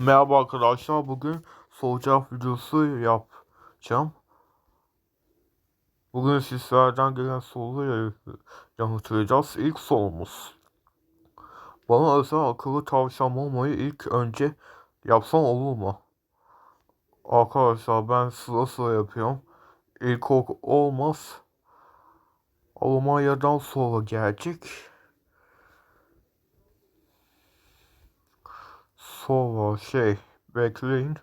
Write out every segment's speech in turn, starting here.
Merhaba arkadaşlar. Bugün cevap videosu yapacağım. Bugün sizlerden gelen soruları yanıtlayacağız. İlk sorumuz. Bana özel akıllı tavşan olmayı ilk önce yapsam olur mu? Arkadaşlar ben sıra sıra yapıyorum. İlk olmaz. Almanya'dan sonra gelecek. Sonra şey bekleyin.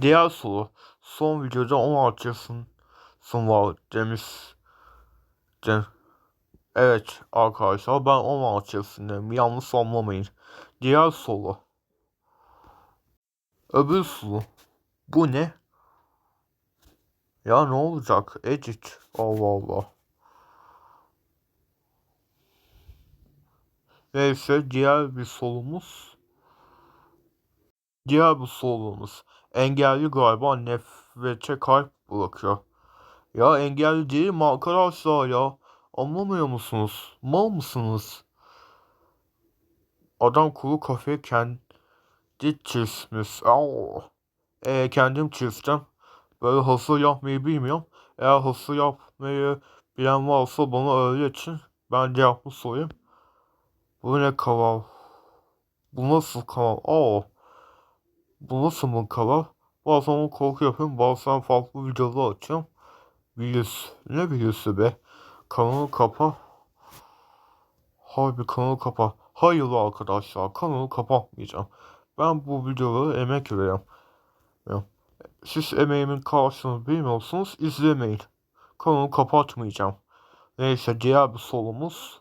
Diğer soru. Son videoda 16 yaşın var demiş. De. Evet arkadaşlar ben 16 yaşındayım. Yanlış anlamayın. Diğer soru. Öbür soru. Bu ne? Ya ne olacak? Edit. Allah Allah. Neyse diğer bir sorumuz. Diğer bir sorumuz. Engelli galiba nefrete kalp bırakıyor. Ya engelli değilim arkadaşlar ya. Anlamıyor musunuz? Mal mısınız? Adam kuru kafayı kendi çizmiş. E, kendim çizdim. Böyle hasır yapmayı bilmiyorum. Eğer hasır yapmayı bilen varsa bana öğretin. Ben de yapmış olayım. Bu ne kanal? Bu nasıl kanal? Aa. Bu nasıl kanal? Bazen korku yapıyorum. Bazen farklı videolar açıyorum. Virüs. Ne virüsü be? Kanalı kapa. Harbi kanalı kapa. Hayır arkadaşlar kanalı kapatmayacağım. Ben bu videoları emek veriyorum. Siz emeğimin karşılığını bilmiyorsunuz izlemeyin. Kanalı kapatmayacağım. Neyse diğer bir sorumuz.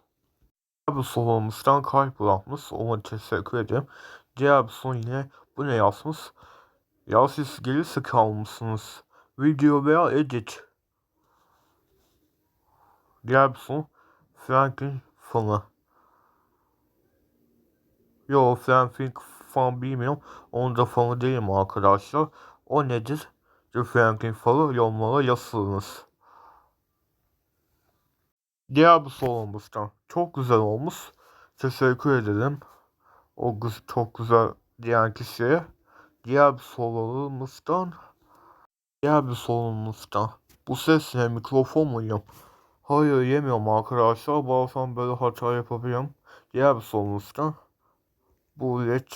Diğer bir sorumuzdan kaybolanmış. Ona teşekkür ederim. Diğer bir soru yine bu ne yazmış? Ya siz geri sıkalı mısınız? Video veya edit. Diğer bir soru. Franklin fanı. Yo Franklin fan bilmiyorum. Onun da fanı değilim arkadaşlar. O nedir? The Franklin fanı yorumlara yazsınız. Diğer bir sorumuzdan. Çok güzel olmuş. Teşekkür ederim. O kız çok güzel diyen kişiye. Diğer bir sorumuzdan. Diğer bir sorumuzdan. Bu ses ne? Mikrofon mu yiyorum? Hayır yemiyorum arkadaşlar. Bazen böyle hata yapabiliyorum. Diğer bir sorumuzdan. Bu led.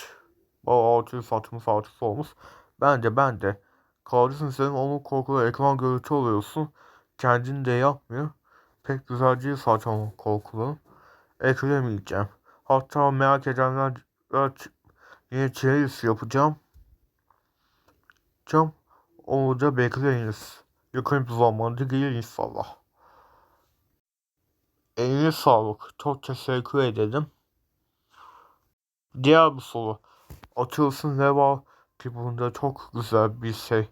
Bana 666 sormuş. Ben de ben de. Kardeşim senin onun korkulu ekran görüntü alıyorsun. Kendin de yapmıyor. Pek güzel değil zaten korkulu. Eklemeyeceğim. Hatta merak edenler yine çeyiz yapacağım. Cam onu da bekleyiniz. Yakın bir zamanda gelir inşallah. Eline sağlık. Çok teşekkür ederim. Diğer bir soru. Açılsın ne var ki bunda çok güzel bir şey.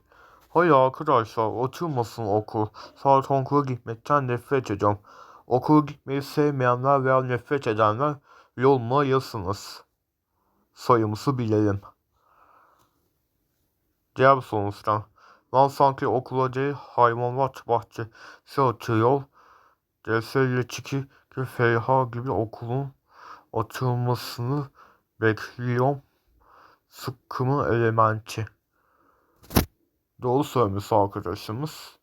Hayır arkadaşlar açılmasın okul. Zaten okula gitmekten nefret ediyorum. Okula gitmeyi sevmeyenler veya nefret edenler yoluma yazsınız. Sayımızı bilelim. Diğer sonuçtan. Lan sanki okula değil hayvanat bahçesi açıyor. Deselle çiki ki Feyha gibi okulun açılmasını bekliyorum. Sıkkımı elementi. Doğru söylemiş arkadaşımız.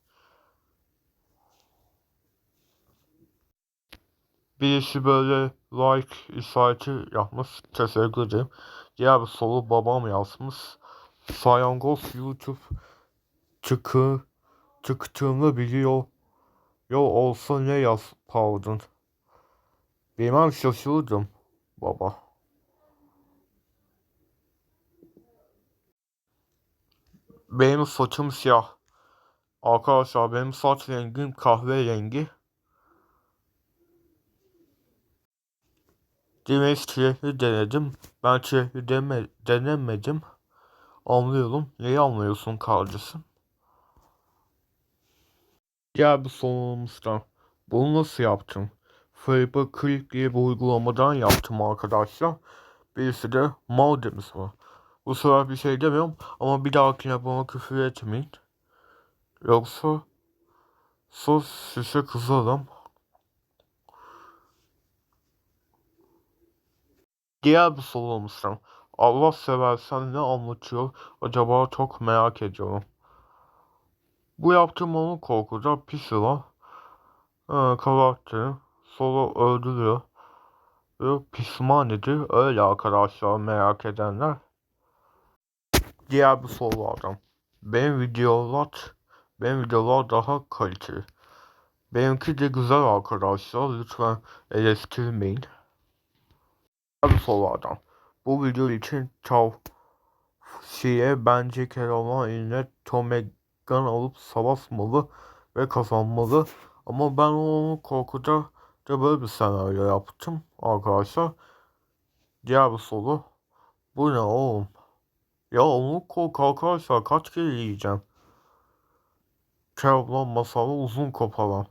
Birisi böyle like işareti yapmış. Teşekkür ederim. Diğer bir soru babam yazmış. Sayangoz YouTube çıkı çıktığını biliyor. Yol olsa ne yapardın? Bilmem şaşırdım baba. Benim saçım siyah. Arkadaşlar benim saç rengim kahverengi. Demek çilekli denedim. Ben çilekli deme, denemedim. Anlıyorum. Neyi anlıyorsun kardeşim? Diğer bir sorumuzdan. Bunu nasıl yaptım? Fiber Click diye bir uygulamadan yaptım arkadaşlar. Birisi de mal demiş var. Bu sefer bir şey demiyorum ama bir dahakine bana küfür etmeyin. Yoksa sus size kızarım. Diğer bir sorumuzdan. Allah seversen ne anlatıyor acaba çok merak ediyorum. Bu yaptığım onun korkuda Pisila e, karakteri sonra öldürüyor. Ve pişman ediyor. Öyle arkadaşlar merak edenler. Diğer bir sorulardan. Benim videolar benim videolar daha kaliteli. Benimki de güzel arkadaşlar. Lütfen eleştirmeyin. Sorulardan. Bu video için tavsiye bence eline Tomegan alıp savaşmalı ve kazanmalı. Ama ben onu korkuda da böyle bir senaryo yaptım arkadaşlar. Diğer bir soru. Bu ne oğlum? Ya onu kork arkadaşlar kaç kere yiyeceğim? Keloğlan masalı uzun koparan.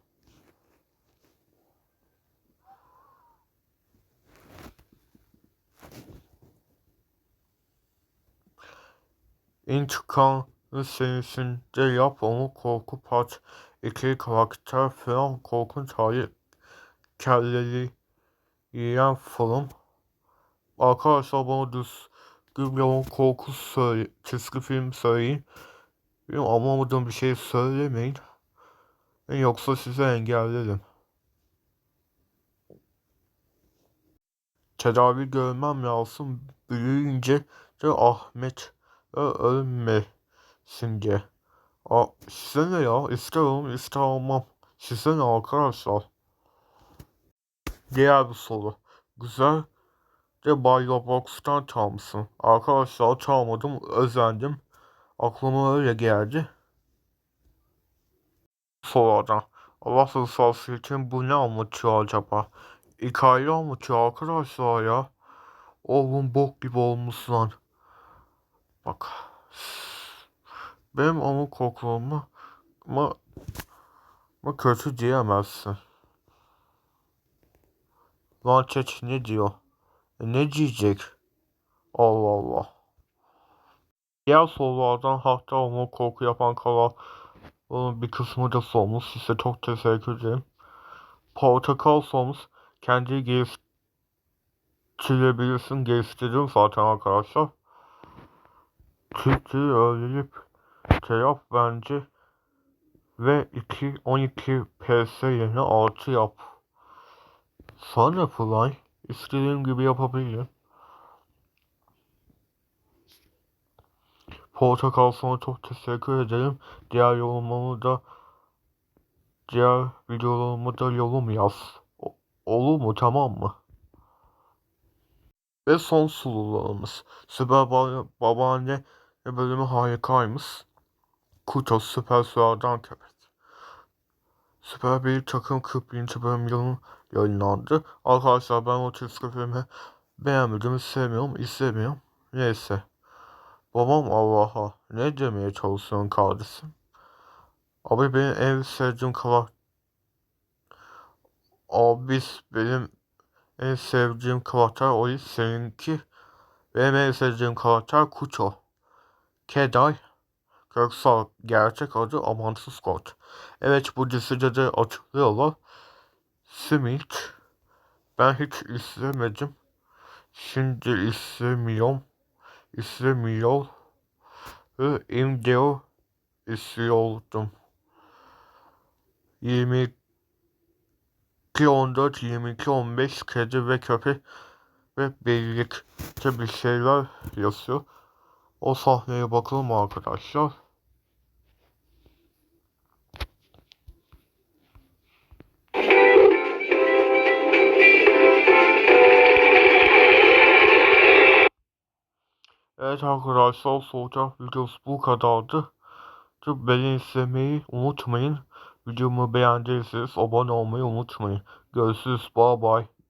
İntikam serisinde yap onu korku part iki karakter falan korkunç hali kelleri yiyen film. Arkadaşlar bana düzgün bir onun korku söyle, çizgi film söyleyin. Benim anlamadığım bir şey söylemeyin. Yoksa size engellerim. Tedavi görmem lazım. Büyüyünce de Ahmet ölmesin diye. A, size ne ya? İster alım ister almam. Size ne arkadaşlar? Diğer bir soru. Güzel de Bay Box'tan çalmışsın. Arkadaşlar çalmadım, özendim. Aklıma öyle geldi. Sorulardan. Allah rızası için bu ne anlatıyor acaba? Hikaye anlatıyor arkadaşlar ya. Oğlum bok gibi olmuş lan. Bak. Benim ama koklamamı ama, ama kötü diyemezsin. Lan çeç ne diyor? E, ne diyecek? Allah Allah. Diğer sorulardan hatta onu korku yapan onun bir kısmı da sormuş. Size çok teşekkür ederim. Portakal sormuş. Kendi geliştirebilirsin. Geliştirdim zaten arkadaşlar. Türkçeyi öğrenip yap bence. Ve 2 12 PS yerine 6 yap. Sana fly. İstediğim gibi yapabilirim. Portakal sana çok teşekkür ederim. Diğer yorumlarımı da diğer videolarımı da yorum yaz. O, olur mu tamam mı? Ve son sulularımız. Süper baba, babaanne bölümü harikaymış. Kuto Süper Sulardan Köpek. Süper bir takım 41. bölüm yılın yayınlandı. Arkadaşlar ben o çizgi filmi beğenmedim, sevmiyorum, izlemiyorum. Neyse. Babam Allah'a ne demeye çalışıyorsun kardeşim? Abi benim en sevdiğim karakter Abi benim en sevdiğim karakter o seninki. Benim en sevdiğim karakter Kucho. Keday. Köksal gerçek adı Amansız Scott. Evet bu dizide de açıklıyorlar. Smith. Ben hiç izlemedim. Şimdi izlemiyorum. İzlemiyor. Ve imdiyor istiyordum. 22 14 22 15 kedi ve köpek ve birlikte bir şeyler yazıyor. O sahneye bakalım arkadaşlar. Evet arkadaşlar soracak videosu bu kadardı. Beni izlemeyi unutmayın. Videomu beğendiyseniz abone olmayı unutmayın. Görüşürüz. Bye bye.